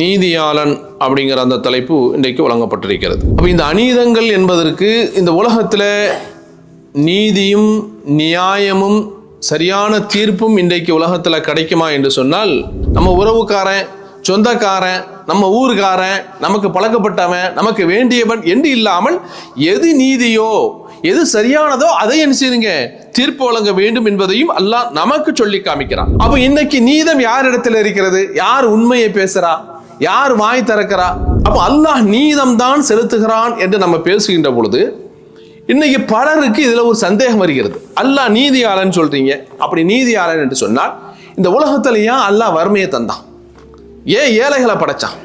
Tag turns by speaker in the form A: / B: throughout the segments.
A: நீதியாளன் அப்படிங்கிற அந்த தலைப்பு இன்றைக்கு வழங்கப்பட்டிருக்கிறது. அப்போ இந்த அநீதங்கள் என்பதற்கு இந்த உலகத்தில் நீதியும் நியாயமும் சரியான தீர்ப்பும் இன்றைக்கு உலகத்தில் கிடைக்குமா என்று சொன்னால் நம்ம உறவுக்காரன் சொந்தக்காரன் நம்ம ஊருக்காரன் நமக்கு பழக்கப்பட்டவன் நமக்கு வேண்டியவன் என்று இல்லாமல் எது நீதியோ எது சரியானதோ அதை என்ன செய்யுங்க? தீர்ப்பு வழங்க வேண்டும் என்பதையும் அல்லாஹ் நமக்கு சொல்லி காமிக்கிறான். அப்போ இன்னைக்கு நீதம் யார் இடத்துல இருக்கிறது? யார் உண்மையை பேசுறா? யார் வாய் திறக்கிறா? அப்போ அல்லாஹ் நீதம் தான் செலுத்துகிறான் என்று நம்ம பேசுகின்ற பொழுது இன்னைக்கு பலருக்கு இதில் ஒரு சந்தேகம் வருகிறது. அல்லாஹ் நீதியாளன் சொல்றீங்க. அப்படி நீதியாளன் என்று சொன்னால் இந்த உலகத்தில் ஏன் அல்லாஹ் வறுமையை தந்தான்? ஏன் ஏழைகளை படைச்சான்?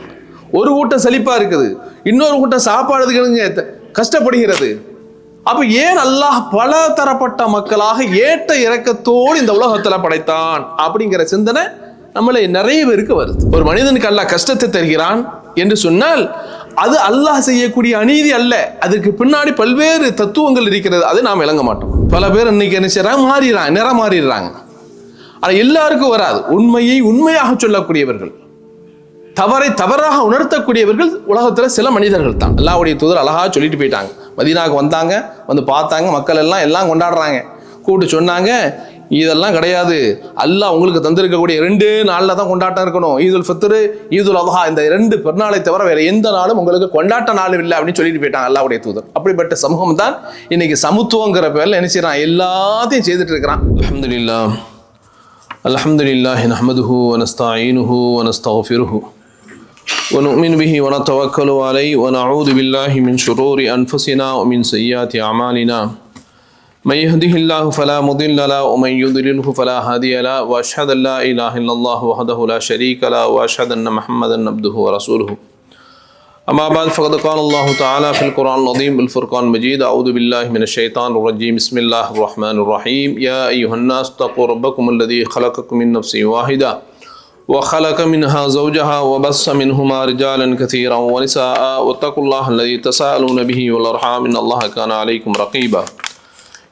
A: ஒரு கூட்டம் செழிப்பாக இருக்குது. இன்னொரு கூட்டம் சாப்பாடுக்கு கஷ்டப்படுகிறது. அப்போ ஏன் அல்லாஹ் பல தரப்பட்ட மக்களாக ஏற்ற இறக்கத்தோடு இந்த உலகத்தில் படைத்தான்? அப்படிங்கிற சிந்தனை நம்மளை நிறைய பேருக்கு வருது. ஒரு மனிதனுக்கு அல்லாஹ் கஷ்டத்தை தருகிறான் என்று சொன்னால் அது அல்லாஹ் செய்யக்கூடிய அநீதி அல்ல. அதுக்கு பின்னாடி பல்வேறு தத்துவங்கள் இருக்கிறது. அதை நாம் விளங்க மாட்டோம். பல பேர் இன்னைக்கு என்ன செய்யறாங்க மாறிடுறாங்க நிறம் மாறிடுறாங்க. ஆனால் எல்லாருக்கும் வராது. உண்மையை உண்மையாக சொல்லக்கூடியவர்கள். தவறை தவறாக உணர்த்தக்கூடியவர்கள் உலகத்தில் சில மனிதர்கள் தான். அல்லாவுடைய தூதர் அழகாக சொல்லிட்டு போயிட்டாங்க. மதீனாவுக்கு வந்தாங்க வந்து பார்த்தாங்க. மக்கள் எல்லாம் எல்லாம் கொண்டாடுறாங்க. கூப்பிட்டு சொன்னாங்க இதெல்லாம் கிடையாது அல்லாஹ் உங்களுக்கு தந்திருக்கக்கூடிய ரெண்டு நாளில் தான் கொண்டாட்டம் இருக்கணும் ஈதுல் ஃபித்ரு ஈதுல் அல்ஹா இந்த ரெண்டு பெருநாளை தவிர வேற எந்த நாளும் உங்களுக்கு கொண்டாட்ட நாள் இல்லை அப்படின்னு சொல்லிட்டு போயிட்டாங்க அல்லாஹ்வுடைய தூதர் அப்படிப்பட்ட சமூகம் தான் இன்னைக்கு சமத்துவங்கிற பேர்ல என்ன செய்யறான் எல்லாத்தையும் செய்துட்டு இருக்கிறான் அல்ஹம்துலில்லாஹ் அல்ஹம்துலில்லாஹி நஹ்மதுஹு வனஸ்தாயினுஹு வனஸ்தஃபிருஹு ونؤمن به ونتوكل عليه ونعوذ بالله من شرور أنفسنا ومن سيئات أعمالنا من يهده الله فلا مضل له ومن يضلله فلا هادي له وأشهد أن لا إله إلا الله وحده لا شريك له وأشهد أن محمدا عبده ورسوله. أما بعد فقد قال الله تعالى في القرآن العظيم بالفرقان المجيد أعوذ بالله من الشيطان الرجيم بسم الله الرحمن الرحيم. يا أيها الناس اتقوا ربكم الذي خلقكم من نفس واحدة وخلق منها زوجها وبث منهما رجالا كثيرا ونساء واتقوا الله الذي تساءلون به والأرحام إن الله كان عليكم رقيبا.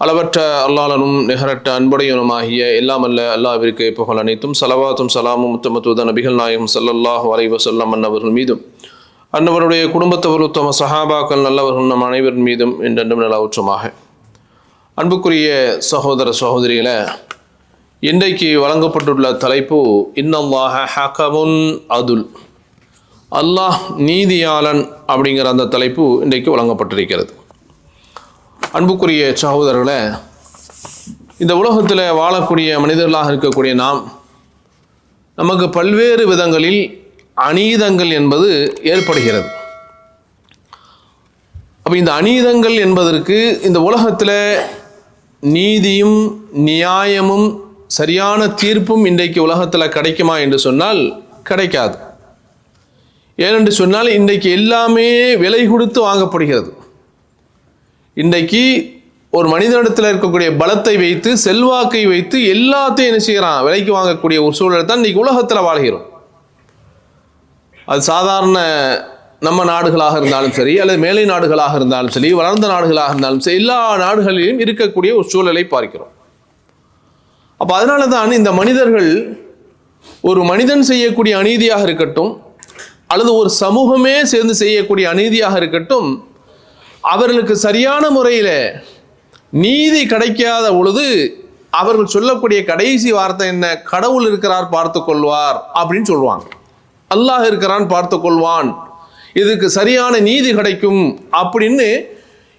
A: அளவற்ற அல்லாளனும் நிகரற்ற அன்புடையனுமாகிய எல்லாமல்ல அல்லாவிற்கு புகழ் அனைத்தும். சலவாத்தும் சலாமும் முத்தமத்துவத நபிகள் நாயகம் சல்லல்லாஹ் வரைவ சொல்லம் அன்னவர்கள் மீதும். அன்னவருடைய குடும்பத்தவர் உத்தம சஹாபாக்கள் நல்லவர்கள் நம் அனைவரின் மீதும் என்றென்றும் நிலவுற்றமாக. அன்புக்குரிய சகோதர சகோதரிகளை இன்றைக்கு வழங்கப்பட்டுள்ள தலைப்பு இன்னல்லாஹ ஹகமுன் அதுல். அல்லாஹ் நீதியாளன் அப்படிங்கிற அந்த தலைப்பு இன்றைக்கு வழங்கப்பட்டிருக்கிறது. அன்புக்குரிய சகோதரர்களே இந்த உலகத்தில் வாழக்கூடிய மனிதர்களாக இருக்கக்கூடிய நாம் நமக்கு பல்வேறு விதங்களில் அநீதங்கள் என்பது ஏற்படுகிறது. அப்போ இந்த அநீதங்கள் என்பதற்கு இந்த உலகத்தில் நீதியும் நியாயமும் சரியான தீர்ப்பும் இன்றைக்கு உலகத்தில் கிடைக்குமா என்று சொன்னால் கிடைக்காது. ஏனென்று சொன்னால் இன்றைக்கு எல்லாமே விலை கொடுத்து வாங்கப்படுகிறது. இன்றைக்கு ஒரு மனிதனிடத்தில் இருக்கக்கூடிய பலத்தை வைத்து செல்வாக்கை வைத்து எல்லாத்தையும் என்ன செய்கிறான் விலைக்கு வாங்கக்கூடிய ஒரு சூழல் தான் இன்றைக்கி உலகத்தில் வாழ்கிறோம். அது சாதாரண நம்ம நாடுகளாக இருந்தாலும் சரி அல்லது மேலை நாடுகளாக இருந்தாலும் சரி வளர்ந்த நாடுகளாக இருந்தாலும் சரி எல்லா நாடுகளிலும் இருக்கக்கூடிய ஒரு சூழலை பார்க்கிறோம். அப்போ அதனால தான் இந்த மனிதர்கள் ஒரு மனிதன் செய்யக்கூடிய அநீதியாக இருக்கட்டும் அல்லது ஒரு சமூகமே சேர்ந்து செய்யக்கூடிய அநீதியாக இருக்கட்டும் அவர்களுக்கு சரியான முறையில் நீதி கிடைக்காத பொழுது அவர்கள் சொல்லக்கூடிய கடைசி வார்த்தை என்ன? கடவுள் இருக்கிறார் பார்த்து கொள்வார் அப்படின்னு சொல்லுவாங்க. அல்லாஹ் இருக்கிறான் பார்த்து கொள்வான். இதுக்கு சரியான நீதி கிடைக்கும் அப்படின்னு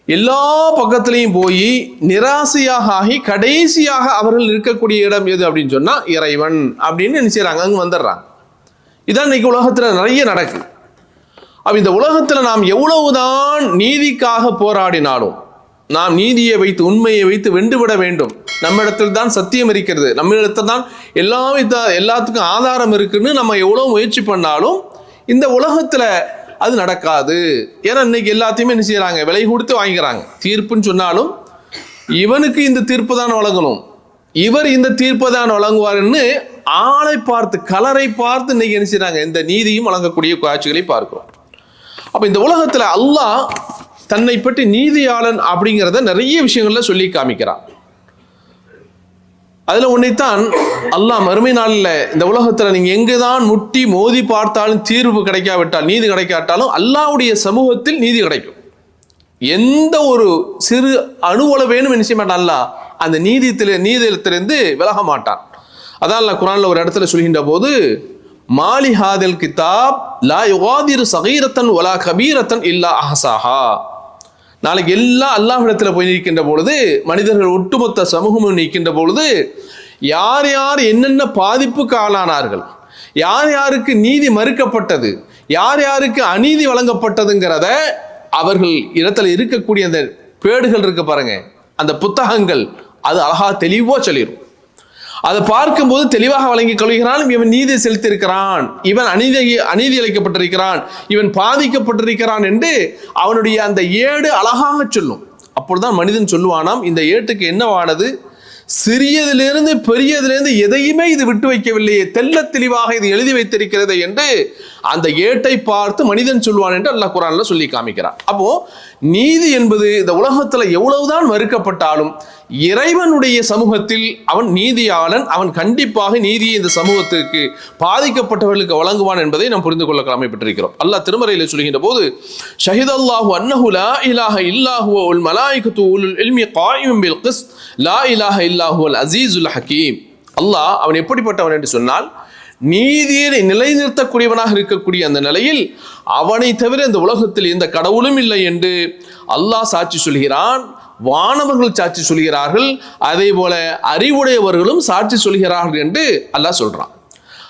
A: எல்லா பக்கத்துலேயும் போய் நிராசையாக ஆகி கடைசியாக அவர்கள் இருக்கக்கூடிய இடம் எது அப்படின்னு சொன்னால் இறைவன் அப்படின்னு நினைச்சாங்க அங்கே வந்துடுறாங்க இதான் இன்னைக்கு உலகத்தில் நிறைய நடக்குது. அப்போ இந்த உலகத்தில் நாம் எவ்வளவுதான் நீதிக்காக போராடினாலும் நாம் நீதியை வைத்து உண்மையை வைத்து வென்றுவிட வேண்டும். நம்மிடத்தில் தான் சத்தியம் இருக்கிறது. நம்மிடத்தில் தான் எல்லா வித எல்லாத்துக்கும் ஆதாரம் இருக்குன்னு நம்ம எவ்வளோ முயற்சி பண்ணாலும் இந்த உலகத்தில் அது நடக்காது. ஏன்னா இன்னைக்கு எல்லாத்தையுமே என்ன செய்கிறாங்க விலை கொடுத்து வாங்கிக்கிறாங்க. தீர்ப்புன்னு சொன்னாலும் இவனுக்கு இந்த தீர்ப்பு தான் வழங்கணும். இவர் இந்த தீர்ப்பை தான் வழங்குவார்னு ஆளை பார்த்து கலரை பார்த்து இன்னைக்கு என்ன செய்கிறாங்க இந்த நீதியும் வழங்கக்கூடிய காட்சிகளை பார்க்கிறோம். அப்ப இந்த உலகத்துல அல்லாஹ் தன்னை பற்றி நீதியாளன் அப்படிங்கிறத நிறைய விஷயங்கள்ல சொல்லி காமிக்கிறான். அதுல ஒன்றைத்தான் அல்லாஹ் மறுமை நாளில் இந்த உலகத்துல நீங்க எங்குதான் முட்டி மோதி பார்த்தாலும் தீர்வு கிடைக்காவிட்டால் நீதி கிடைக்காட்டாலும் அல்லாவுடைய சமூகத்தில் நீதி கிடைக்கும். எந்த ஒரு சிறு அணுவள வேணும் என்ன செய்ய மாட்டான் அல்லாஹ்? அந்த நீதியத்தில் நீதியத்திலிருந்து விலக மாட்டான். அதான் அல்லாஹ் குரான்ல ஒரு இடத்துல சொல்கின்ற போது மாலி ஹாதில் கிதாப் லா யுகாதிரு சகீரத்தன் ஒலா கபீரத்தன் இல்லா அஹசாஹா. நாளைக்கு எல்லாம் அல்லாஹிடத்தில் போய் நிற்கின்ற பொழுது மனிதர்கள் ஒட்டுமொத்த சமூகமும் நிற்கின்ற பொழுது யார் யார் என்னென்ன பாதிப்புக்கு ஆளானார்கள் யார் யாருக்கு நீதி மறுக்கப்பட்டது யார் யாருக்கு அநீதி வழங்கப்பட்டதுங்கிறத அவர்கள் இடத்துல இருக்கக்கூடிய அந்த பேடுகள் இருக்கு பாருங்க. அந்த புத்தகங்கள் அது அழகா தெளிவாக சொல்லிடும் அதை பார்க்கும்போது தெளிவாக வழங்கிக் கொள்கிறான் இவன் நீதி செலுத்தியிருக்கிறான். இவன் அநீதி அநீதி அளிக்கப்பட்டிருக்கிறான். இவன் பாதிக்கப்பட்டிருக்கிறான் என்று அவனுடைய அந்த ஏடு அழகாக சொல்லும். அப்பொழுதுதான் மனிதன் சொல்லுவானாம் இந்த ஏட்டுக்கு என்னவானது? சிறியதிலிருந்து பெரியதிலிருந்து எதையுமே இது விட்டு வைக்கவில்லையே தெல்ல தெளிவாக இது எழுதி வைத்திருக்கிறது என்று அந்த ஏட்டை பார்த்து மனிதன் சொல்வான் என்று அல்லாஹ் குரான்ல சொல்லி காமிக்கிறான். அப்போ நீதி என்பது இந்த உலகத்துல எவ்வளவுதான் மறுக்கப்பட்டாலும் இறைவனுடைய சமூகத்தில் அவன் நீதியாளன் அவன் கண்டிப்பாக நீதியை இந்த சமூகத்திற்கு பாதிக்கப்பட்டவர்களுக்கு வழங்குவான் என்பதை நாம் புரிந்து கொள்ள கடமைப்பட்டிருக்கிறோம் அல்லாஹ் திருமறையில் சொல்கின்ற போது ஷஹித் அல்லாஹு அன்னஹு லா இலாஹ இல்லாஹு உல் மலாயிகத்து உல் இல்மி காயும் பில் கிஸ் லா இலாஹ இல்லாஹு அல் அசீசுல் ஹக்கீம் அல்லாஹ் அவன் எப்படிப்பட்டவன் என்று சொன்னால் நீதியை நிலைநிறுத்தக்கூடியவனாக இருக்கக்கூடிய அந்த நிலையில் அவனை தவிர இந்த உலகத்தில் எந்த கடவுளும் இல்லை என்று அல்லாஹ் சாட்சி சொல்கிறான். வானவர்கள் சாட்சி சொல்கிறார்கள். அதே போல அறிவுடையவர்களும் சாட்சி சொல்கிறார்கள் என்று அல்லாஹ் சொல்றான்.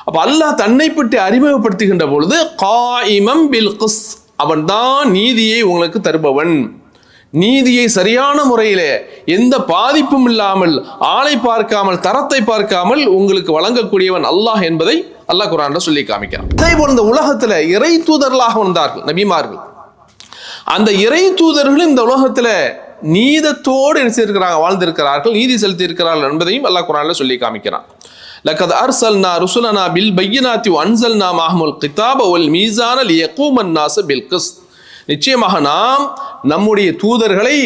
A: அப்ப அல்லாஹ் தன்னை பற்றி அறிமுகப்படுத்துகின்ற பொழுது காயிமம் பில் கிஸ். அவன்தான் நீதியை உங்களுக்கு தருபவன். நீதியை சரியான முறையிலே எந்த பாதிப்பும் இல்லாமல் ஆளை பார்க்காமல் தரத்தை பார்க்காமல் உங்களுக்கு வழங்கக்கூடியவன் அல்லாஹ் என்பதை அல்லாஹ் குரான் சொல்லி காமிக்கிறான். அதே போல இந்த உலகத்துல இறை தூதர்களாக வந்தார்கள் நபிமார்கள். அந்த இறை தூதர்களும் இந்த உலகத்துல நீதத்தோடு நினைச்சிருக்கிறாங்க வாழ்ந்திருக்கிறார்கள் நீதி செலுத்தி இருக்கிறார்கள் என்பதையும் அல்லாஹ் குரான்ல சொல்லி காமிக்கிறான். لقد அர்சல்னா ருசுலனா பில் பையனாத்தி معهم الكتاب والميزان ليقوم மீசான بالقسط நாச நிச்சயமாக நாம் நம்முடைய தூதர்களை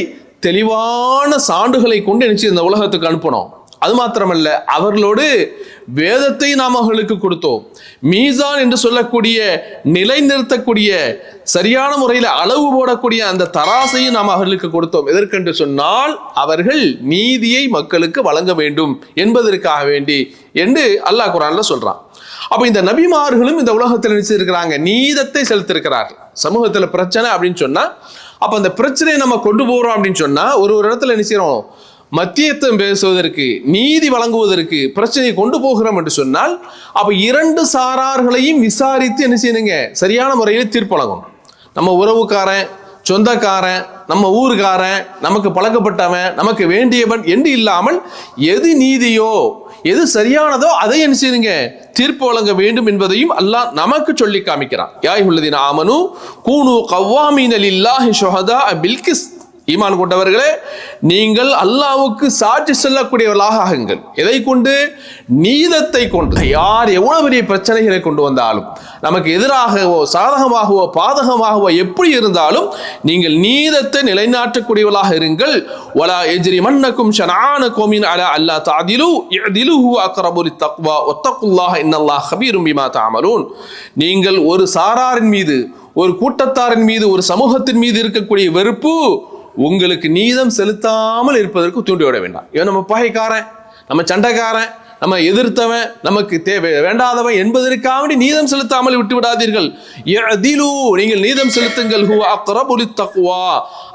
A: தெளிவான சான்றுகளை கொண்டு நிச்சயம் இந்த உலகத்துக்கு அனுப்பணும் அது மாத்திரமல்ல அவர்களோடு வேதத்தை நாம் அவர்களுக்கு கொடுத்தோம். மீசான் என்று சொல்லக்கூடிய நிலைநிறுத்தக்கூடிய சரியான முறையில் அளவு போடக்கூடிய அந்த தராசையும் நாம் அவர்களுக்கு கொடுத்தோம். எதற்கென்று சொன்னால் அவர்கள் நீதியை மக்களுக்கு வழங்க வேண்டும் என்பதற்காக வேண்டி என்று அல்லாஹ் குரான்ல சொல்றான். அப்போ இந்த நபிமார்களும் இந்த உலகத்தில் நினைச்சிருக்கிறாங்க நீதத்தை செலுத்திருக்கிறார்கள். சமூகத்தில் பிரச்சனை அப்படின்னு சொன்னால் அப்போ அந்த பிரச்சனையை நம்ம கொண்டு போகிறோம் அப்படின்னு சொன்னால் ஒரு ஒரு இடத்துல நினைச்சிரோம் மத்தியத்துவம் பேசுவதற்கு நீதி வழங்குவதற்கு பிரச்சனையை கொண்டு போகிறோம் என்று சொன்னால் அப்போ இரண்டு சாரார்களையும் விசாரித்து என்ன செய்யணுங்க? சரியான முறையில் தீர்ப்பு வழங்கணும். நம்ம உறவுக்காரன் சொந்தக்காரன் நம்ம ஊருக்காரன் நமக்கு பழக்கப்பட்டவன் நமக்கு வேண்டியவன் என்று இல்லாமல் எது நீதியோ எது சரியானதோ அதை என்ன செய்யுங்க? தீர்ப்பு வழங்க வேண்டும் என்பதையும் அல்லாஹ் நமக்கு சொல்லி காமிக்கிறான். யாய் உள்ளதின் ஆமனு கூனு கவ்வாமீனல் இல்லாஹி ஷொஹதா பில்கிஸ் ஈமான் கொண்டவர்களே நீங்கள் அல்லாவுக்கு சாட்சி செல்லக்கூடியவர்களாக ஆகுங்கள். எதை கொண்டு? நீதத்தை கொண்டு. யார் எவ்வளவு பெரிய பிரச்சனைகளை கொண்டு வந்தாலும் நமக்கு எதிராகவோ சாதகமாகவோ பாதகமாகவோ எப்படி இருந்தாலும் நீங்கள் நீதத்தை நிலைநாட்டக்கூடியவர்களாக இருங்கள். வலா எஜ்ரி மன்னக்கும் ஷனான கோமின் அல அல்லா தாதிலு இதிலு அக்ரபுரி தக்வா ஒத்தக்குல்லாஹ் இன்னல்லாஹ் ஹபீரும் பிமா தாமலூன் நீங்கள் ஒரு சாராரின் மீது ஒரு கூட்டத்தாரின் மீது ஒரு சமூகத்தின் மீது இருக்கக்கூடிய வெறுப்பு உங்களுக்கு நீதம் செலுத்தாமல் இருப்பதற்கு தூண்டி விட வேண்டாம். இவன் நம்ம பகைக்காரன் நம்ம சண்டைக்காரன் நம்ம எதிர்த்தவன் நமக்கு தேவை வேண்டாதவன் என்பதற்காக நீதம் செலுத்தாமல் விட்டு விடாதீர்கள். நீங்கள் நீதம் செலுத்துங்கள். ஹுவ அக்ரபுலி தக்வா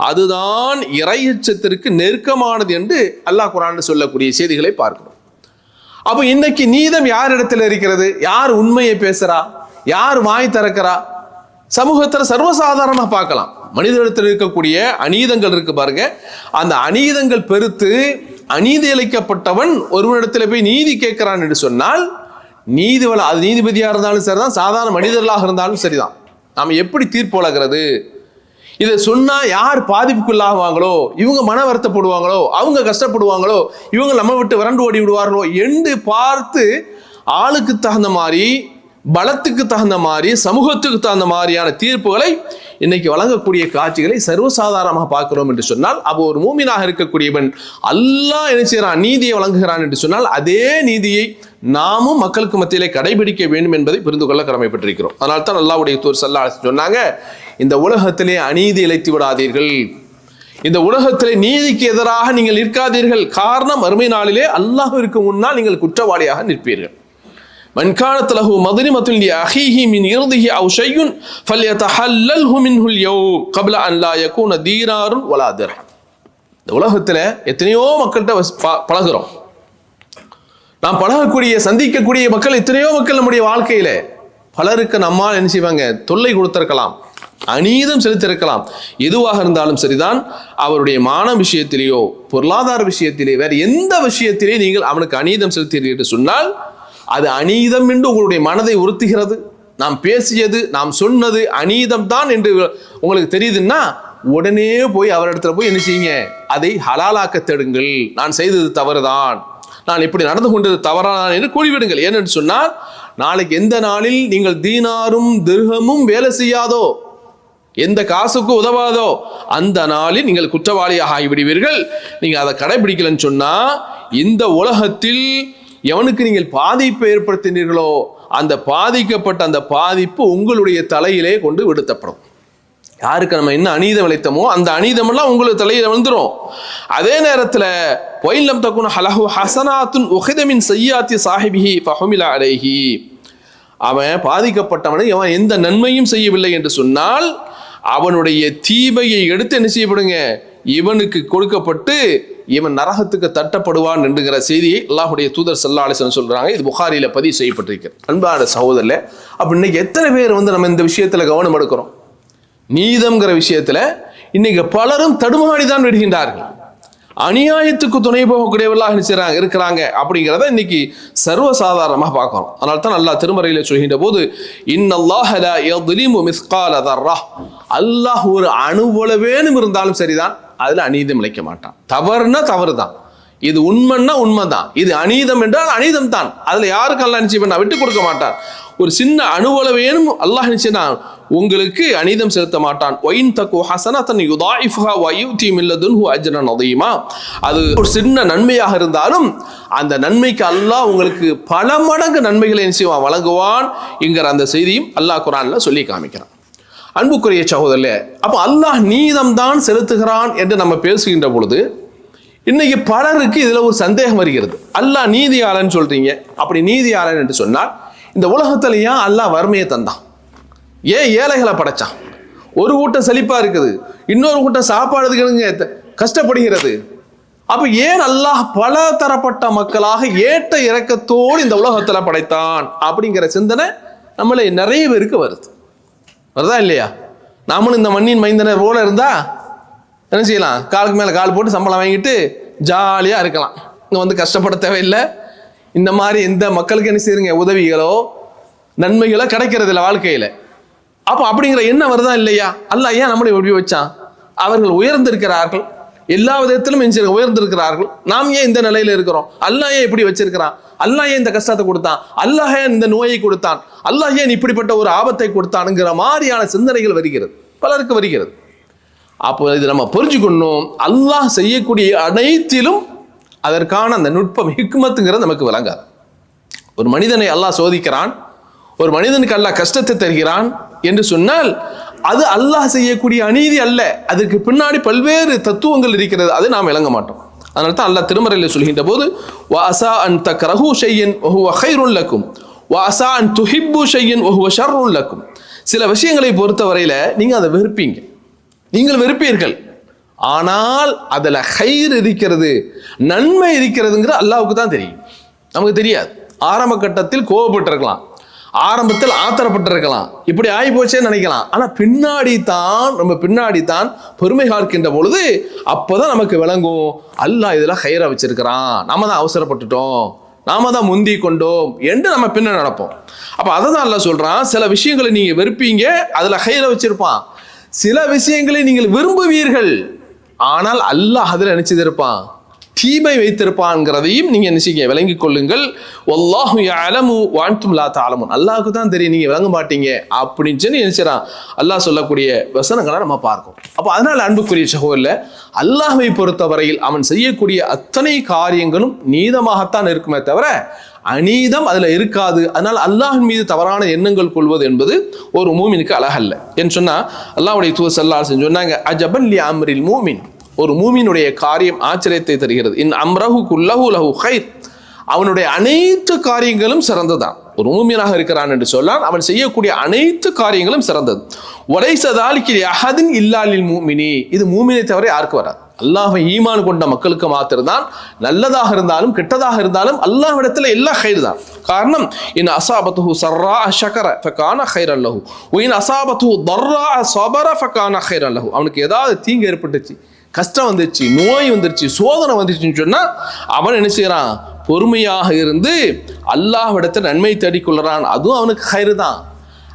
A: அதுதான் இறையச்சத்திற்கு நெருக்கமானது என்று அல்லாஹ் குரான் சொல்லக்கூடிய செய்திகளை பார்க்கிறோம். அப்போ இன்னைக்கு நீதம் யார் இடத்துல இருக்கிறது? யார் உண்மையை பேசுறா? யார் வாய் திறக்கிறா? சமூகத்தில் சர்வசாதாரணமாக பார்க்கலாம். மனிதனிடத்தில் இருக்கக்கூடிய அநீதங்கள் இருக்கு பாருங்க. அந்த அநீதங்கள் பெருத்து அநீதி இழைக்கப்பட்டவன் ஒருவனிடத்தில் போய் நீதி கேட்கிறான் என்று சொன்னால் நீதிவள அது நீதிபதியாக இருந்தாலும் சரிதான் சாதாரண மனிதர்களாக இருந்தாலும் சரிதான். நாம் எப்படி தீர்ப்பு வழங்குறது? இதை சொன்னால் யார் பாதிப்புக்குள்ளாகுவாங்களோ இவங்க மன வருத்தப்படுவாங்களோ அவங்க கஷ்டப்படுவாங்களோ இவங்க நம்ம விட்டு வறண்டு ஓடி விடுவார்களோ என்று பார்த்து ஆளுக்கு தகுந்த மாதிரி பலத்துக்கு தகுந்த மாதிரி சமூகத்துக்கு தகுந்த மாதிரியான தீர்ப்புகளை இன்னைக்கு வழங்கக்கூடிய காட்சிகளை சர்வசாதாரணமாக பார்க்கிறோம் என்று சொன்னால் அப்போ ஒரு மூமினாக இருக்கக்கூடியவன் அல்லாஹ் என்ன செய்கிறான்? நீதியை வழங்குகிறான் என்று சொன்னால் அதே நீதியை நாமும் மக்களுக்கு மத்தியிலே கடைபிடிக்க வேண்டும் என்பதை புரிந்து கொள்ள கடமைப்பட்டிருக்கிறோம். அதனால தான் அல்லாவுடைய தூர் சல்லா சொன்னாங்க இந்த உலகத்திலே அநீதி இழைத்து விடாதீர்கள். இந்த உலகத்திலே நீதிக்கு எதிராக நீங்கள் நிற்காதீர்கள். காரணம் மறுமை நாளிலே இருக்கும் முன்னால் நீங்கள் குற்றவாளியாக நிற்பீர்கள். மண்காணத் லஹு மதுரிமத்துல் லி அஹீஹி மின் இர்திஹி அவ் ஷையுன் ஃபல்யதஹல்லல்ஹு மின்ஹுல் யௌம் கப்ல அன் லா யகுன தீனாருன் வலா திர்ஹம் இந்த உலகத்தில் எத்தனையோ மக்கள்கிட்ட பழகிறோம். நாம் பழகக்கூடிய சந்திக்கக்கூடிய மக்கள் எத்தனையோ மக்கள் நம்முடைய வாழ்க்கையில் பலருக்கு நம்மால் என்ன செய்வாங்க? தொல்லை கொடுத்திருக்கலாம். அநீதம் செலுத்திருக்கலாம். எதுவாக இருந்தாலும் சரிதான். அவருடைய மான விஷயத்திலேயோ பொருளாதார விஷயத்திலேயோ வேறு எந்த விஷயத்திலேயே நீங்கள் அவனுக்கு அநீதம் செலுத்தீர்கள் என்று சொன்னால் அது அநீதம் என்று உங்களுடைய மனதை உறுத்துகிறது. நாம் பேசியது நாம் சொன்னது அநீதம் தான் என்று உங்களுக்கு தெரியுதுன்னா உடனே போய் அவரிடத்துல போய் என்ன செய்யுங்க? அதை ஹலாலாக்க தேடுங்கள். நான் செய்தது தவறுதான். நான் இப்படி நடந்து கொண்டது தவறான என்று கூறிவிடுங்கள். ஏனென்று சொன்னால் நாளைக்கு எந்த நாளில் நீங்கள் தீனாரும் திருகமும் வேலை செய்யாதோ எந்த காசுக்கு உதவாதோ அந்த நாளில் நீங்கள் குற்றவாளியாக ஆகிவிடுவீர்கள். நீங்கள் அதை கடைபிடிக்கலன்னு சொன்னால் இந்த உலகத்தில் எவனுக்கு நீங்கள் பாதிப்பை ஏற்படுத்தினீர்களோ அந்த பாதிக்கப்பட்ட அந்த பாதிப்பு உங்களுடைய தலையிலே கொண்டு விடுத்தப்படும். யாருக்கு நம்ம என்ன அநீதம் விளைத்தமோ அந்த அநீதமெல்லாம் உங்களுக்கு தலையில வந்துடும் அதே நேரத்தில் பொயிலம் தக்குன ஹலஹு ஹசனாத்துன் உஹிதமின் செய்யாத்தி சாஹிபிஹி பஹமிலா அலைஹி. அவன் பாதிக்கப்பட்டவனை அவன் எந்த நன்மையும் செய்யவில்லை என்று சொன்னால் அவனுடைய தீமையை எடுத்து என்ன செய்யப்படுங்க? இவனுக்கு கொடுக்கப்பட்டு இவன் நரகத்துக்கு தட்டப்படுவான் என்கிற செய்தியை அல்லாஹுடைய தூதர் சல்லா அலிசன் சொல்றாங்க. இது புகாரில பதிவு செய்யப்பட்டிருக்கிறது. அன்பான சகோதரில் அப்ப இன்னைக்கு எத்தனை பேர் வந்து நம்ம இந்த விஷயத்துல கவனம் எடுக்கிறோம்? நீதம்ங்கிற விஷயத்துல இன்னைக்கு பலரும் தடுமாறி தான் விடுகின்றார்கள். அநியாயத்துக்கு துணை போகக்கூடியவர்களாக நினைச்சாங்க இருக்கிறாங்க அப்படிங்கிறத இன்னைக்கு சர்வசாதாரணமாக பார்க்குறோம். அதனால தான் நல்லா திருமறையில் சொல்கின்ற போது இன்னல்லாஹ் அல்லாஹ் ஒரு அணுவளவேனும் இருந்தாலும் சரிதான். அதில் அநீதம் இழைக்க மாட்டான். தவறுனா தவறு தான் இது உண்மைன்னா உண்மை தான் இது அநீதம் என்றால் அநீதம் தான். அதில் யாருக்கு அல்லா நிச்சயம் நான் விட்டு கொடுக்க மாட்டான். ஒரு சின்ன அணுவளவேனும் அல்லாஹ் நிச்சயம் உங்களுக்கு அநீதம் செலுத்த மாட்டான். ஒயின் தக்கு ஹசனத்தன் யுதாயிஃபா வயுத்தி மில்லதுன் அஜ்ரன் அதீமா அது ஒரு சின்ன நன்மையாக இருந்தாலும் அந்த நன்மைக்கு அல்லாஹ் உங்களுக்கு பல மடங்கு நன்மைகளை என்ன வழங்குவான் என்கிற அந்த செய்தியும் அல்லாஹ் குரான்ல சொல்லி காமிக்கிறான். அன்புக்குரிய சகோதரர்களே அப்போ அல்லாஹ் நீதம் தான் செலுத்துகிறான் என்று நம்ம பேசுகின்ற பொழுது இன்னைக்கு பலருக்கு இதில் ஒரு சந்தேகம் வருகிறது. அல்லாஹ் நீதியாளன் சொல்றீங்க. அப்படி நீதியாளன் என்று சொன்னால் இந்த உலகத்துல ஏன் அல்லாஹ் வறுமையை தந்தான்? ஏன் ஏழைகளை படைச்சான்? ஒரு கூட்டம் செழிப்பாக இருக்குது. இன்னொரு கூட்டம் சாப்பாடுக்கு கஷ்டப்படுகிறது. அப்போ ஏன் அல்லாஹ் பல தரப்பட்ட மக்களாக ஏற்ற இறக்கத்தோடு இந்த உலகத்தில் படைத்தான்? அப்படிங்கிற சிந்தனை நம்மளை நிறைய பேருக்கு வருது. வருதா இல்லையா? நாமளும் இந்த மண்ணின் மைந்தனர் போல இருந்தா என்ன செய்யலாம்? காலுக்கு மேலே கால் போட்டு சம்பளம் வாங்கிட்டு ஜாலியாக இருக்கலாம். இங்கே வந்து கஷ்டப்பட தேவையில்லை. இந்த மாதிரி எந்த மக்களுக்கு என்ன செய்யுங்க உதவிகளோ நன்மைகளோ கிடைக்கிறது இல்லை வாழ்க்கையில். அப்போ அப்படிங்கிற எண்ணம் வருதா இல்லையா? அல்ல ஏன் நம்மளை எப்படி வச்சான் அவர்கள் உயர்ந்திருக்கிறார்கள். எல்லா விதத்திலும் எஞ்சி உயர்ந்திருக்கிறார்கள். நாம் ஏன் இந்த நிலையில இருக்கிறோம்? அல்லாஹ் ஏன் இப்படி வச்சிருக்கிறான்? அல்லாஹ் ஏன் இந்த கஷ்டத்தை கொடுத்தான்? அல்லாஹ் ஏன் இந்த நோயை கொடுத்தான்? அல்லாஹ் ஏன் இப்படிப்பட்ட ஒரு ஆபத்தை கொடுத்தானுங்கிற மாதிரியான சிந்தனைகள் வருகிறது. பலருக்கு வருகிறது. அப்போ இது நம்ம புரிஞ்சுக்கணும். அல்லாஹ் செய்யக்கூடிய அனைத்திலும் அதற்கான அந்த நுட்பம் ஹிக்மத்துங்கிறது நமக்கு விளங்காது. ஒரு மனிதனை அல்லாஹ் சோதிக்கிறான். ஒரு மனிதனுக்கு அல்லாஹ் கஷ்டத்தை தருகிறான் என்று சொன்னால் அது அல்லாஹ் செய்யக்கூடிய அநீதி அல்ல. அதுக்கு பின்னாடி பல்வேறு தத்துவங்கள் இருக்கிறது. அதை நாம் விளங்க மாட்டோம். அதனால தான் அல்லாஹ் திருமறையில் சொல்கின்ற போது வாசா அன் கரஹு ஷையன் ஒஹுவ ஹைருன் லக்கும். வாசா அன் துஹிப்பு ஷையன் ஒஹுவ ஷர்ருன் லக்கும். சில விஷயங்களை பொறுத்தவரையில் நீங்கள் அதை வெறுப்பீங்க. நீங்கள் வெறுப்பீர்கள். ஆனால் அதில் ஹைர் இருக்கிறது நன்மை இருக்கிறதுங்கிற அல்லாவுக்கு தான் தெரியும். நமக்கு தெரியாது. ஆரம்ப கட்டத்தில் கோவப்பட்டிருக்கலாம். ஆரம்பத்தில் ஆத்திரப்பட்டிருக்கலாம். இப்படி ஆகி போச்சேன்னு நினைக்கலாம். ஆனால் பின்னாடி தான் நம்ம பின்னாடி தான் பெருமை காக்கின்ற பொழுது அப்போதான் நமக்கு விளங்கும். அல்லாஹ் இதெல்லாம் ஹைரா வச்சிருக்கிறான். நம்ம தான் அவசரப்பட்டுட்டோம். நாம தான் முந்தி கொண்டோம் என்று நம்ம பின்ன நடப்போம். அப்போ அதை தான் அல்ல சொல்கிறான் சில விஷயங்களை நீங்கள் வெறுப்பீங்க அதில் ஹைர வச்சிருப்பான். சில விஷயங்களை நீங்கள் விரும்புவீர்கள். ஆனால் அல்லாஹ் அதில் நினைச்சது இருப்பான். தீமை வைத்திருப்பான்ங்கிறதையும் நீங்க நினைச்சீங்க விளங்கி கொள்ளுங்கள். ஒல்லாஹு அலமு வாழ்த்தும் லா தாளமும் அல்லாஹுக்கு தான் தெரியும். நீங்க விளங்க மாட்டீங்க. அப்படின்னு சொல்லி நினைச்சிடான் அல்லாஹ் சொல்லக்கூடிய வசனங்களை நம்ம பார்க்கும் அப்போ அதனால அன்புக்குரிய சகோதரில் அல்லாஹை பொறுத்தவரையில் அவன் செய்யக்கூடிய அத்தனை காரியங்களும் நீதமாகத்தான் இருக்குமே தவிர அநீதம் அதில் இருக்காது. அதனால் அல்லாஹின் மீது தவறான எண்ணங்கள் கொள்வது என்பது ஒரு மூமினுக்கு அழகல்ல. என்று சொன்னால் அல்லாஹுடைய தூர் செஞ்சு சொன்னாங்க அஜபன் லி அம்ரில் மூமின். ஒரு மூமினுடைய காரியம் ஆச்சரியத்தை தருகிறது. இன் அம்ரஹு குல்லஹு லஹு ஹைத் அவனுடைய அனைத்து காரியங்களும் சிறந்ததான் ஒரு மூமியனாக இருக்கிறான் என்று சொன்னால் அவன் செய்யக்கூடிய அனைத்து காரியங்களும் சிறந்தது. ஒலைசதாலிக்கு அஹதின் இல்லாலில் மூமினி. இது மூமினை தவிர யாருக்கு வராது. அல்லாஹை ஈமான் கொண்ட மக்களுக்கு மாத்திரம்தான் நல்லதாக இருந்தாலும் கெட்டதாக இருந்தாலும் அல்லாஹ்விடத்துல எல்லாம் ஹைர் தான் காரணம் இன் அசாபத்துஹு சர்ரா ஷக்கர ஃபகான ஹைர் அல்லஹு இன் அசாபத்துஹு தர்ரா சபர ஃபகான ஹைர் அல்லஹு அவனுக்கு ஏதாவது தீங்கு ஏற்பட்டுச்சு கஷ்டம் வந்துருச்சு நோய் வந்துருச்சு சோதனை வந்துருச்சுன்னு சொன்னால் அவன் என்ன செய்கிறான் பொறுமையாக இருந்து அல்லாஹ்விடத்தில் நன்மை தேடிக்கொள்கிறான் அதுவும் அவனுக்கு கயிறு தான்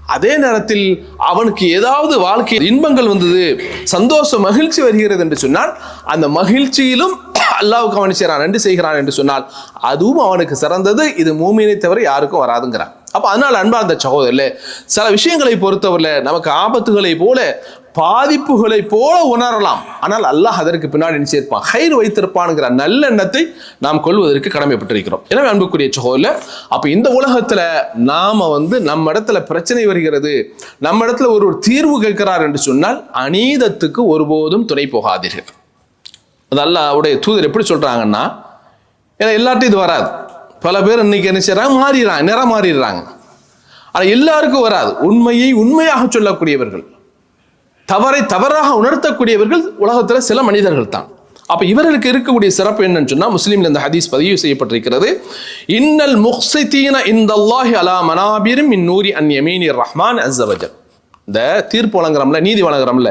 A: அதே நேரத்தில் அவனுக்கு ஏதாவது வாழ்க்கை இன்பங்கள் வந்தது சந்தோஷம் மகிழ்ச்சி வருகிறது என்று சொன்னால் அந்த மகிழ்ச்சியிலும் அல்லாவுக்கு அவன் செய்கிறான் நன்றி செய்கிறான் என்று சொன்னால் அதுவும் அவனுக்கு சிறந்தது இது மூமியினை தவிர யாருக்கும் வராதுங்கிறான். அப்போ அதனால் அன்பார்ந்த சகோதரில் சில விஷயங்களை பொறுத்தவரையில் நமக்கு ஆபத்துகளை போல பாதிப்புகளை போல உணரலாம். ஆனால் அல்லாஹ் அதற்கு பின்னாடி என்ன சேர்ப்பான் ஹைர் வைத்திருப்பான்ங்கிற நல்லெண்ணத்தை நாம் கொள்வதற்கு கடமைப்பட்டிருக்கிறோம். எனவே அன்புக்குரிய சகோதரில் அப்போ இந்த உலகத்தில் நாம் வந்து நம்ம இடத்துல பிரச்சனை வருகிறது நம்ம இடத்துல ஒரு ஒரு தீர்வு கேட்கிறார் என்று சொன்னால் அநீதத்துக்கு ஒருபோதும் துணை போகாதீர்கள். அது அல்லாஹ்வுடைய தூதர் எப்படி சொல்கிறாங்கன்னா ஏன்னா எல்லார்ட்டும் இது வராது. பல பேர் இன்னைக்கு என்ன செய்றாங்க? மாறிடுறாங்க நிறம் மாறிடுறாங்க. ஆனால் எல்லாருக்கும் வராது. உண்மையை உண்மையாக சொல்லக்கூடியவர்கள். தவறை தவறாக உணர்த்தக்கூடியவர்கள் உலகத்தில் சில மனிதர்கள் தான். அப்போ இவர்களுக்கு இருக்கக்கூடிய சிறப்பு என்னன்னு சொன்னால் முஸ்லீம்ல இந்த ஹதீஸ் பதிவு செய்யப்பட்டிருக்கிறது. இன்னல் முஹ்சிதீன இந்தல்லாஹி அலா மனாபிரும் இந்நூரி நூரி அன் யமீனி ரஹ்மான் அஸ்ஸவஜல் இந்த தீர்ப்பு வழங்குறோம்ல நீதி வழங்குறோம்ல.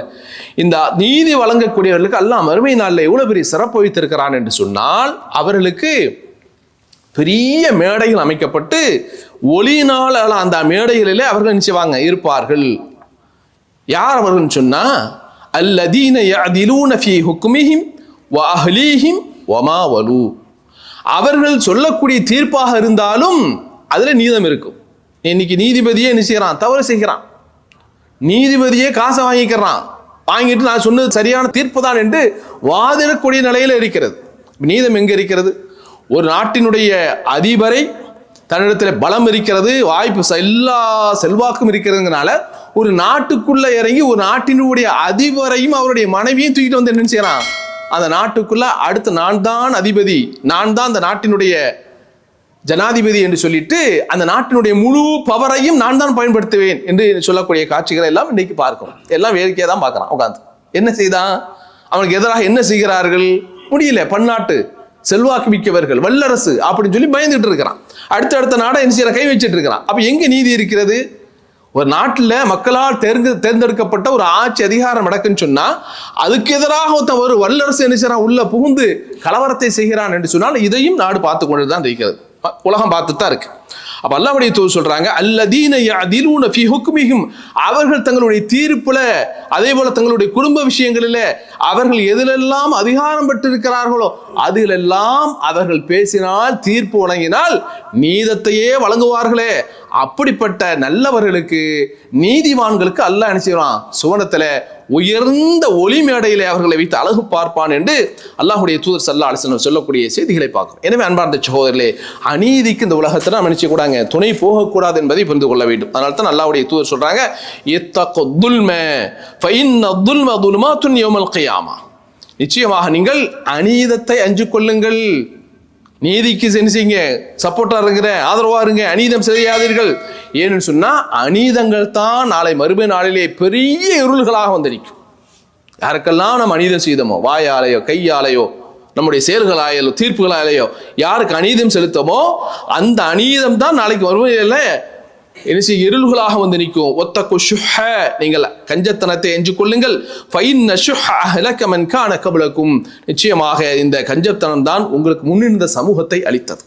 A: இந்த நீதி வழங்கக்கூடியவர்களுக்கு அல்லாஹ் மறுமை நாளில் எவ்வளோ பெரிய சிறப்பு வைத்திருக்கிறான் என்று சொன்னால் அவர்களுக்கு பெரிய மேடைகள் அமைக்கப்பட்டு ஒளியினால் அந்த மேடைகளிலே அவர்கள் நினைச்சுவாங்க இருப்பார்கள். யார் அவர்கள் சொன்னா அல்லதீன யஅதிலூன ஃபீ ஹுக்மிஹிம் வ அஹ்லீஹிம் வமா வலு. அவர்கள் சொல்லக்கூடிய தீர்ப்பாக இருந்தாலும் அதுல நீதம் இருக்கும். இன்னைக்கு நீதிபதியே என்ன செய்யறான்? தவறு செய்கிறான். நீதிபதியே காசை வாங்கிக்கிறான். வாங்கிட்டு நான் சொன்னது சரியான தீர்ப்பு தான் என்று வாதிடக்கூடிய நிலையில இருக்கிறது. நீதம் எங்க இருக்கிறது? ஒரு நாட்டினுடைய அதிபரை தன்னிடத்தில் பலம் இருக்கிறது வாய்ப்பு எல்லா செல்வாக்கும் இருக்கிறதுனால ஒரு நாட்டுக்குள்ள இறங்கி ஒரு நாட்டினுடைய அதிபரையும் அவருடைய மனைவியும் தூக்கிட்டு வந்து என்ன செய்யறான். அந்த நாட்டுக்குள்ள அடுத்து நான் தான் அதிபதி நான் தான் அந்த நாட்டினுடைய ஜனாதிபதி என்று சொல்லிட்டு அந்த நாட்டினுடைய முழு பவரையும் நான் தான் பயன்படுத்துவேன் என்று சொல்லக்கூடிய காட்சிகளை எல்லாம் இன்னைக்கு பார்க்கிறோம். எல்லாம் வேடிக்கையாக தான் பார்க்குறான் உட்காந்து என்ன செய்தான்? அவனுக்கு எதிராக என்ன செய்கிறார்கள்? முடியல பன்னாட்டு. செல்வாக்கு மிக்கவர்கள் வல்லரசு அப்படின்னு சொல்லி பயந்துட்டு இருக்கிறான். அடுத்த நாடை என்ன செய்யற கை வச்சிட்டு இருக்கிறான். அப்போ எங்கே நீதி இருக்கிறது? ஒரு நாட்டில் மக்களால் தேர்ந்து தேர்ந்தெடுக்கப்பட்ட ஒரு ஆட்சி அதிகாரம் நடக்குன்னு சொன்னால் அதுக்கு எதிராக ஒருத்தன் ஒரு வல்லரசு என்ன செய்யறான்? உள்ள புகுந்து கலவரத்தை செய்கிறான் என்று சொன்னால் இதையும் நாடு பார்த்து கொண்டு தான் இருக்கிறது. உலகம் பார்த்து தான் இருக்கு. அப்ப அல்லாவுடைய தூ சொல்றாங்க அல்லதீன யஅதிலூன ஃபீ ஹுக்மிஹிம். அவர்கள் தங்களுடைய தீர்ப்புல அதே போல தங்களுடைய குடும்ப விஷயங்களில அவர்கள் எதிலெல்லாம் அதிகாரம் பெற்றிருக்கிறார்களோ அதிலெல்லாம் அவர்கள் பேசினால் தீர்ப்பு வழங்கினால் நீதத்தையே வழங்குவார்களே. அப்படிப்பட்ட நல்லவர்களுக்கு நீதிவான்களுக்கு அல்லாஹ் என்ன சுவனத்தில் சுவனத்துல உயர்ந்த ஒளி மேடையிலே அவர்களை வைத்து அழகு பார்ப்பான் என்று அல்லாஹுடைய தூதர் சல்லா அலிஸ்லம் சொல்லக்கூடிய செய்திகளை பார்க்கும் எனவே அன்பார்ந்த சகோதரர்களே அநீதிக்கு இந்த உலகத்தில் நாம் நினைச்சு கூடாங்க துணை போகக்கூடாது என்பதை புரிந்து கொள்ள வேண்டும். அதனால தான் அல்லாஹ்வுடைய தூதர் சொல்றாங்க இத்தகு துல்ம ஃபைன் துல்ம துல்மாத்துன் யௌமல் கியாமா. நிச்சயமாக நீங்கள் அநீதத்தை அஞ்சு கொள்ளுங்கள் நீதிக்கு செஞ்சீங்க சப்போர்ட்டாக சப்போர்ட்டா இருங்க ஆதரவா இருங்க அநீதம் செய்யாதீர்கள். ஏன்னு சொன்னா அநீதங்கள் தான் நாளை மறுபடி நாளிலே பெரிய இருள்களாக வந்திருக்கும். யாருக்கெல்லாம் நம்ம அநீதம் செய்தோமோ வாயாலேயோ கையாலேயோ நம்முடைய செயல்களாயாலோ தீர்ப்புகளாலேயோ யாருக்கு அநீதம் செலுத்தமோ அந்த அநீதம் தான் நாளைக்கு மறுமையில என்ன செய்ய இருள்களாக வந்து நிற்கும். ஒத்தக்கு ஷுஹ நீங்கள் கஞ்சத்தனத்தை எஞ்சு கொள்ளுங்கள். ஃபைன் ஷுஹ அஹ்லக கபலக்கும் நிச்சயமாக இந்த கஞ்சத்தனம் தான் உங்களுக்கு முன்னிருந்த சமூகத்தை அளித்தது.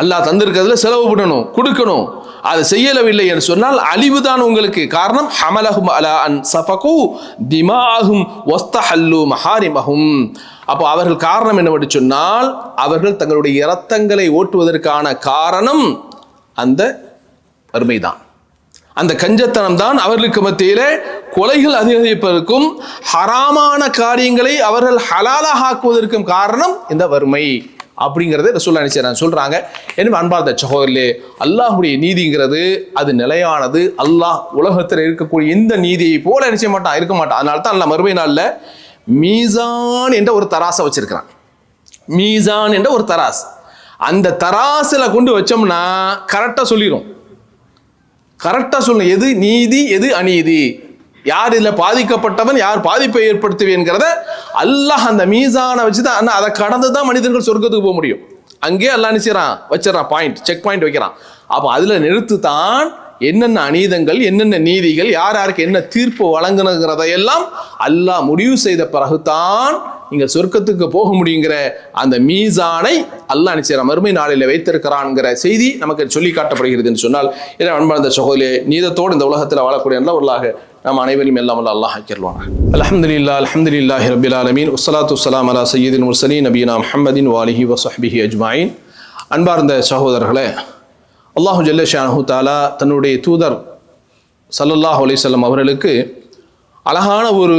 A: அல்லாஹ் தந்திருக்கிறதுல செலவு பண்ணணும் கொடுக்கணும். அது செய்யலவில்லை என்று சொன்னால் அழிவுதான் உங்களுக்கு காரணம். ஹமலஹும் அலா அன் சஃபகு திமாகும் ஒஸ்தஹல்லு மஹாரிமஹும். அப்போ அவர்கள் காரணம் என்னவென்று சொன்னால் அவர்கள் தங்களுடைய இரத்தங்களை ஓட்டுவதற்கான காரணம் அந்த வறுமைதான் அந்த கஞ்சத்தனம் தான் அவர்களுக்கு மத்தியிலே கொலைகள் அதிகரிப்பதற்கும் ஹராமான காரியங்களை அவர்கள் ஹலாலாக ஆக்குவதற்கும் காரணம் இந்த வறுமை. அப்படிங்கிறத ரசூல்லா நினைச்சாங்க சொல்றாங்க. என்ன அன்பார்ந்த சகோதரிலே அல்லாஹுடைய நீதிங்கிறது அது நிலையானது. அல்லாஹ் உலகத்தில் இருக்கக்கூடிய இந்த நீதியை போல நினைச்ச மாட்டான் இருக்க மாட்டான். அதனால தான் அல்லாஹ் மறுமை நாளில் மீசான் என்ற ஒரு தராசை வச்சிருக்கிறான். மீசான் என்ற ஒரு தராஸ் அந்த தராசில் கொண்டு வச்சோம்னா கரெக்டாக சொல்லிடும் கரெக்டாக சொல்லணும் எது நீதி எது அநீதி? யார் இதில் பாதிக்கப்பட்டவன் யார் பாதிப்பை ஏற்படுத்துவேங்கிறத அல்லாஹ் அந்த மீசானை வச்சு தான் அதை கடந்து தான் மனிதர்கள் சொர்க்கத்துக்கு போக முடியும். அங்கே அல்லா நினைச்சிடறான் வச்சிடறான் பாயிண்ட் செக் பாயிண்ட் வைக்கிறான். அப்போ அதில் நிறுத்து தான் என்னென்ன அநீதங்கள் என்னென்ன நீதிகள் யார் யாருக்கு என்ன தீர்ப்பு வழங்கணுங்கிறதையெல்லாம் அல்லாஹ் முடிவு செய்த பிறகுதான் நீங்கள் சொர்க்கத்துக்கு போக முடியுங்கிற அந்த மீசானை அல்லாஹ் நிச்சயம் மறுமை நாளில் வைத்திருக்கிறான்ங்கிற செய்தி நமக்கு சொல்லி காட்டப்படுகிறதுன்னு சொன்னால் இல்லை அன்பார்ந்த சகோதரியே நீதத்தோடு இந்த உலகத்தில் வாழக்கூடிய நல்லவர்களாக நாம் அனைவரும் எல்லாம் வல்ல அல்லாஹ் ஆக்கிடுவாங்க அலமதுல்லா அல்ஹம்துலில்லாஹி ரபில் ஆலமீன். வஸ்ஸலாத்து சலாம் அலா சையீதின் உசலி நபீனா முஹம்மதின் வாலிஹி வசஹபிஹி அஜ்மாயின். அன்பார்ந்த சகோதரர்களே அல்லாஹு ஜல்ல தாலா தன்னுடைய தூதர் சல்லல்லாஹு செல்லம் அவர்களுக்கு அழகான ஒரு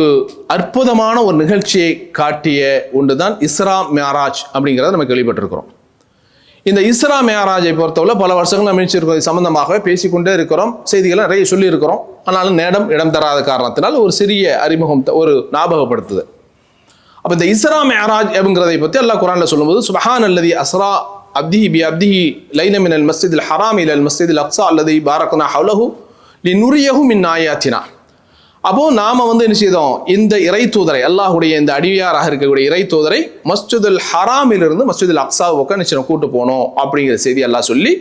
A: அற்புதமான ஒரு நிகழ்ச்சியை காட்டிய ஒன்று தான் இஸ்ரா மேராஜ் அப்படிங்கிறத நம்ம கேள்விப்பட்டிருக்கிறோம். இந்த இஸ்ரா மேராஜை பொறுத்தவரை பல வருஷங்கள் அமைச்சிருக்கோம் இது சம்பந்தமாகவே பேசிக்கொண்டே இருக்கிறோம். செய்திகளை நிறைய சொல்லியிருக்கிறோம். ஆனாலும் நேரம் இடம் தராத காரணத்தினால் ஒரு சிறிய அறிமுகம் ஒரு ஞாபகப்படுத்துது. அப்போ இந்த இஸ்ரா மேராஜ் அப்படிங்கிறதை பற்றி அல்லாஹ் குரானில் சொல்லும்போது சுபஹான் அல்லதி அஸ்ரா அப்திஹி பி அப்திஹி லைனமின் அல் மஸ்ஜித் அல் ஹராம் இல் அல் மஸ்ஜித் அல் அக்ஸா அல்லது பாரக்னா ஹவுலஹு லி நுரியஹு மின் ஆயாத்தினா. அப்போ நாம வந்து என்ன செய்தோம்? இந்த இறை தூதரை அல்லாஹுடைய இந்த அடிவியாராக இருக்கக்கூடிய இறை தூதரை மஸ்ஜிதுல் ஹராமிலிருந்து மஸ்ஜிதுல் அக்ஸாவுக்கு என்ன செய்யணும்? கூட்டு போனோம் அப்படிங்கிற செய்தி அல்லாஹ் சொல்லி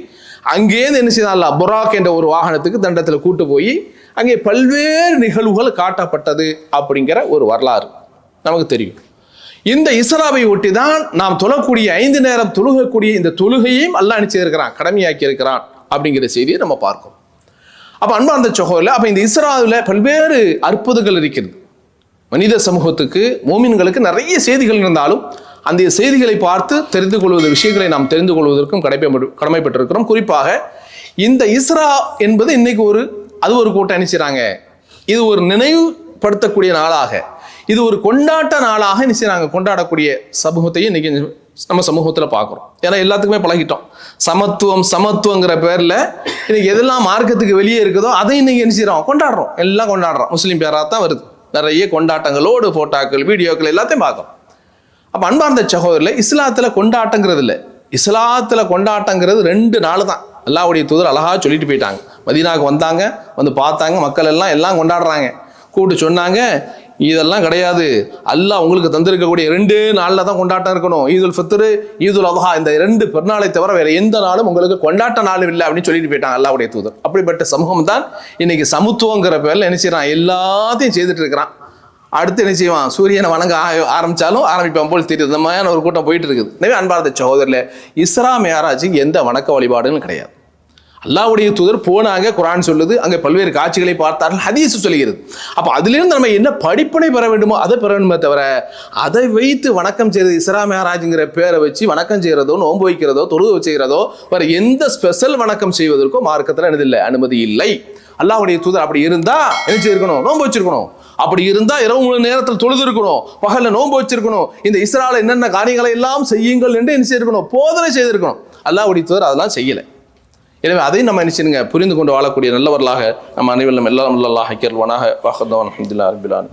A: அங்கேருந்து என்ன செய்தான்? அல்லா புராக் என்ற ஒரு வாகனத்துக்கு தண்டத்தில் கூட்டு போய் அங்கே பல்வேறு நிகழ்வுகள் காட்டப்பட்டது அப்படிங்கிற ஒரு வரலாறு நமக்கு தெரியும். இந்த இஸ்லாவை ஒட்டி தான் நாம் தொழக்கூடிய ஐந்து நேரம் தொழுகக்கூடிய இந்த தொழுகையும் அல்லா நினைச்சிருக்கிறான் கடமையாக்கி இருக்கிறான் அப்படிங்கிற செய்தியை நம்ம பார்க்கணும். அப்போ அன்பார்ந்த சகோதரில் அப்போ இந்த இஸ்ராவில் பல்வேறு அற்புதங்கள் இருக்கிறது. மனித சமூகத்துக்கு மோமின்களுக்கு நிறைய செய்திகள் இருந்தாலும் அந்த செய்திகளை பார்த்து தெரிந்து கொள்வது விஷயங்களை நாம் தெரிந்து கொள்வதற்கும் கடமை கடமைப்பட்டிருக்கிறோம். குறிப்பாக இந்த இஸ்ரா என்பது இன்னைக்கு ஒரு அது ஒரு கூட்டம் என்ன இது ஒரு நினைவுபடுத்தக்கூடிய நாளாக இது ஒரு கொண்டாட்ட நாளாக என்ன செய்றாங்க? கொண்டாடக்கூடிய சமூகத்தையும் இன்னைக்கு நம்ம சமூகத்தில் பார்க்குறோம் ஏன்னா எல்லாத்துக்குமே பழகிட்டோம். சமத்துவம் சமத்துவங்கிற பேரில் இன்னைக்கு எதெல்லாம் மார்க்கத்துக்கு வெளியே இருக்குதோ அதை இன்னைக்கு என்ன செய்கிறோம் கொண்டாடுறோம். எல்லாம் கொண்டாடுறோம். முஸ்லீம் பேராக தான் வருது. நிறைய கொண்டாட்டங்களோடு ஃபோட்டோக்கள் வீடியோக்கள் எல்லாத்தையும் பார்க்குறோம். அப்போ அன்பார்ந்த சகோதரில் இஸ்லாத்தில் கொண்டாட்டங்கிறது இல்லை. இஸ்லாத்தில் கொண்டாட்டங்கிறது ரெண்டு நாள் தான். அல்லாவுடைய தூதர் அழகாக சொல்லிட்டு போயிட்டாங்க. மதீனாவுக்கு வந்தாங்க வந்து பார்த்தாங்க. மக்கள் எல்லாம் எல்லாம் கொண்டாடுறாங்க. கூப்பிட்டு சொன்னாங்க இதெல்லாம் கிடையாது. அல்லாஹ் உங்களுக்கு தந்திருக்கக்கூடிய ரெண்டு நாளில் தான் கொண்டாட்டம் இருக்கணும். ஈதுல் ஃபித்ரு ஈதுல் அல்ஹா இந்த ரெண்டு பெருநாளை தவிர வேற எந்த நாளும் உங்களுக்கு கொண்டாட்ட நாள் இல்லை அப்படின்னு சொல்லிட்டு போயிட்டாங்க அல்லாவுடைய தூதர். அப்படிப்பட்ட சமூகம் தான் இன்னைக்கு சமத்துவங்கிற பேரில் என்ன செய்யறான் எல்லாத்தையும் செய்துட்டு இருக்கிறான். அடுத்து என்ன செய்வான்? சூரியனை வணங்க ஆ- ஆரம்பிச்சாலும் ஆரம்பிப்பான் போல் தெரியுது. இந்த மாதிரியான ஒரு கூட்டம் போயிட்டு இருக்குது. எனவே அன்பார்ந்த சகோதரில் இஸ்ரா மேராஜுக்கு எந்த வணக்க வழிபாடுகளும் கிடையாது. அல்லாவுடைய தூதர் போனாங்க குரான் சொல்லுது அங்கே பல்வேறு காட்சிகளை பார்த்தார்கள் ஹதீஸ் சொல்லுகிறது. அப்போ அதிலிருந்து நம்ம என்ன படிப்பினை பெற வேண்டுமோ அதை பெற வேண்டுமே தவிர அதை வைத்து வணக்கம் செய்கிறது இஸ்ரா மேராஜுங்கிற பேரை வச்சு வணக்கம் செய்கிறதோ நோன்பு வைக்கிறதோ தொழுது செய்கிறதோ வேறு எந்த ஸ்பெஷல் வணக்கம் செய்வதற்கோ மார்க்கத்தில் எனதில்லை அனுமதி இல்லை. அல்லாவுடைய தூதர் அப்படி இருந்தா என்ன செய்யிருக்கணும் நோன்பு வச்சிருக்கணும். அப்படி இருந்தா இரவு முழு நேரத்தில் தொழுது இருக்கணும். பகல்ல நோன்பு வச்சிருக்கணும். இந்த இஸ்ரால என்னென்ன காரியங்களை எல்லாம் செய்யுங்கள் என்று என்ன செய்திருக்கணும்? போதனை செய்திருக்கணும். அல்லாவுடைய தூதர் அதெல்லாம் செய்யலை. எனவே அதையும் நம்ம நினைச்சுங்க புரிந்து கொண்டு வாழக்கூடிய நல்லவர்களாக நம்ம அனைவரும் எல்லாம் நல்லா ஹக்கர்வானாக வாஹதவான் அஹமதுல்லா ரபிலான்